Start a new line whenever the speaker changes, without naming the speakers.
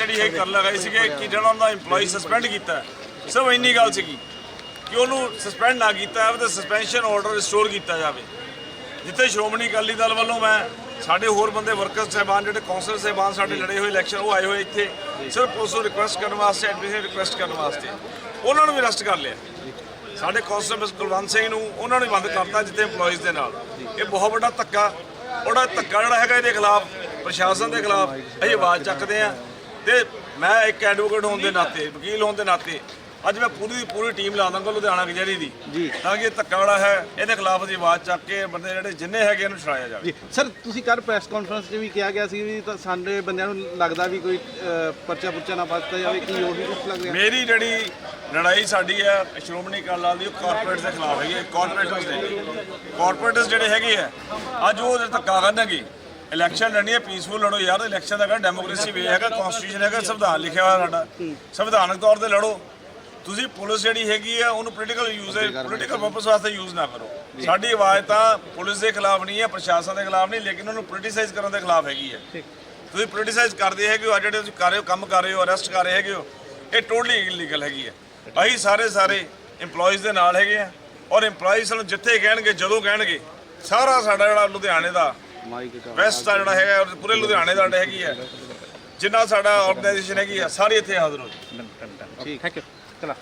ਜਿਹੜੀ ਇਹ ਕਰ ਲਗਾਈ ਸੀਗੇ ਕਿ ਜਿਹੜਾ ਉਹਨਾਂ ਦਾ EMPLOYE ਸਸਪੈਂਡ ਕੀਤਾ। ਸਿਰਫ ਇੰਨੀ ਗੱਲ ਸੀਗੀ ਕਿ ਉਹਨੂੰ ਸਸਪੈਂਡ ਨਾ ਕੀਤਾ ਜਾਵੇ ਤੇ ਸਸਪੈਂਸ਼ਨ ਆਰਡਰ ਰਿਸਟੋਰ ਕੀਤਾ ਜਾਵੇ। ਜਿੱਥੇ ਸ਼੍ਰੋਮਣੀ ਅਕਾਲੀ ਦਲ ਵੱਲੋਂ ਮੈਂ, ਸਾਡੇ ਹੋਰ ਬੰਦੇ, ਵਰਕਰ ਸਹਿਬਾਨ ਜਿਹੜੇ ਕੌਂਸਲ ਸਹਿਬਾਨ ਸਾਡੇ ਲੜੇ ਹੋਏ ਇਲੈਕਸ਼ਨ ਉਹ ਆਏ ਹੋਏ ਇੱਥੇ, ਸਿਰਫ ਪੁਲਿਸ ਨੂੰ ਰਿਕੁਐਸਟ ਕਰਨ ਵਾਸਤੇ ਐਡਮਿਸ਼ਨ ਰਿਕੁਐਸਟ ਕਰਨ ਵਾਸਤੇ। ਉਹਨਾਂ ਨੂੰ ਵੀ ਅਰੈਸਟ ਕਰ ਲਿਆ। ਸਾਡੇ ਕੌਂਸਲ ਮਿਸ ਕੁਲਵੰਤ ਸਿੰਘ ਨੂੰ ਉਹਨਾਂ ਨੂੰ ਵੀ ਬੰਦ ਕਰਤਾ ਜਿੱਥੇ EMPLOYEES ਦੇ ਨਾਲ। ਇਹ ਬਹੁਤ ਵੱਡਾ ਧੱਕਾ ਉਹਦਾ ਧੱਕਾ ਜਿਹੜਾ ਹੈਗਾ ਇਹਦੇ ਖਿਲਾਫ, ਪ੍ਰਸ਼ਾਸਨ ਦੇ ਖਿਲਾਫ ਅਸੀਂ ਆਵਾਜ਼ ਚੱਕਦੇ ਆ ਤੇ ਮੈਂ ਇੱਕ ਐਡਵੋਕੇਟ ਹੋਣ ਦੇ ਨਾਤੇ ਵਕੀਲ ਹੋਣ ਦੇ ਨਾਤੇ ਅੱਜ ਮੈਂ ਪੂਰੀ ਦੀ ਪੂਰੀ ਟੀਮ ਲਾ ਦਾਂਗਾ ਲੁਧਿਆਣਾ ਕਚਹਿਰੀ ਦੀ।
ਜੀ।
ਤਾਂ ਕਿ ਇਹ ਧੱਕਾ ਵਾਲਾ ਹੈ ਇਹਦੇ ਖਿਲਾਫ ਅਸੀਂ ਆਵਾਜ਼ ਚੱਕ ਕੇ ਬੰਦੇ ਜਿਹੜੇ ਜਿੰਨੇ ਹੈਗੇ ਇਹਨੂੰ ਛੁਡਾਇਆ ਜਾਵੇ।
ਜੀ। ਸਰ ਤੁਸੀਂ ਕੱਲ ਪ੍ਰੈਸ ਕਾਨਫਰੰਸ 'ਚ ਵੀ ਕਿਹਾ ਗਿਆ ਸੀ ਵੀ ਤਾਂ ਸਾਡੇ ਬੰਦਿਆਂ ਨੂੰ ਲੱਗਦਾ ਵੀ ਕੋਈ ਅਹ, ਪਰਚਾ ਪੁਰਚਾ ਨਾ ਪੱਤਾ ਜਾਵੇ ਕੀ ਉਹੀ ਕੁਝ ਲੱਗ ਰਿਹਾ?
ਮੇਰੀ ਜਿਹੜੀ ਲੜਾਈ ਸਾਡੀ ਹੈ ਸ਼੍ਰੋਮਣੀ ਅਕਾਲੀ ਦਲ ਦੀ ਉਹ ਕਾਰਪੋਰੇਟ ਦੇ ਖਿਲਾਫ ਹੈਗੀ ਹੈ ਕਾਰਪੋਰੇਟਸ ਦੇ। ਕਾਰਪੋਰੇਟਸ ਜਿਹੜੇ ਹੈਗੇ ਆ ਅੱਜ ਉਹ ਧੱਕਾ ਕਰਨਗੇ। ਇਲੈਕਸ਼ਨ ਲੜਨੀ ਹੈ ਪੀਸਫੁਲ ਲੜੋ ਯਾਰ ਇਲੈਕਸ਼ਨ ਦਾ ਕਹਿੰਦਾ ਡੈਮੋਕ੍ਰੇਸੀ ਵੇ ਹੈਗਾ ਕਨਸਟੀਟਿਊਸ਼ਨ ਹੈਗਾ ਸੰਵਿਧਾਨ ਲਿਖਿਆ ਹੋਇਆ ਸਾਡਾ। ਸੰਵਿਧਾਨਕ ਤੌਰ ਤੇ ਲੜੋ। ਤੁਸੀਂ ਪੁਲਿਸ ਜਿਹੜੀ ਹੈਗੀ ਆ ਉਹਨੂੰ ਪੋਲੀਟੀਕਲ ਯੂਜ਼ ਪੋਲੀਟੀਕਲ ਪਰਪਸ ਵਾਸਤੇ ਯੂਜ਼ ਨਾ ਕਰੋ। ਸਾਡੀ ਆਵਾਜ਼ ਤਾਂ ਪੁਲਿਸ ਦੇ ਖਿਲਾਫ ਨਹੀਂ ਹੈ ਪ੍ਰਸ਼ਾਸਨ ਦੇ ਖਿਲਾਫ ਨਹੀਂ ਲੇਕਿਨ ਉਹਨੂੰ ਪੋਲੀਟੀਸਾਈਜ਼ ਕਰਨ ਦੇ ਖਿਲਾਫ ਹੈਗੀ ਹੈ। ਤੁਸੀਂ ਪੋਲੀਟੀਸਾਈਜ਼ ਕਰਦੇ ਹੈਗੇ ਹੋ ਜਿਹੜੇ ਤੁਸੀਂ ਕਰ ਰਹੇ ਹੋ ਕੰਮ ਕਰ ਰਹੇ ਹੋ ਅਰੈਸਟ ਕਰ ਰਹੇ ਹੈਗੇ ਹੋ ਇਹ ਟੋਟਲੀ ਇਲੀਗਲ ਹੈਗੀ ਹੈ। ਅਸੀਂ ਸਾਰੇ ਸਾਰੇ EMPLOYEES ਦੇ ਨਾਲ ਹੈਗੇ ਆ ਔਰ EMPLOYEES ਨੂੰ ਜਿੱਥੇ ਕਹਿਣਗੇ ਜਦੋਂ ਕਹਿਣਗੇ ਸਾਰਾ ਸਾਡਾ ਜਿਹੜਾ ਲੁਧਿਆਣੇ ਦਾ ਵੈਸਟ ਦਾ ਜਿਹੜਾ ਹੈਗਾ ਔਰ ਪੂਰੇ ਲੁਧਿਆਣੇ ਦਾ ਜਿਹੜਾ ਹੈਗੀ ਹੈ, ਜਿੰਨਾ ਸਾਡਾ ਆਰਗੇਨਾਈਜੇਸ਼ਨ ਹੈਗੀ ਆ ਸਾਰੇ ਇੱਥੇ ਹਾਜ਼ਰ ਹੋ ਜੀ
ਠੀਕ ਥੈਂਕ ਚਲਾ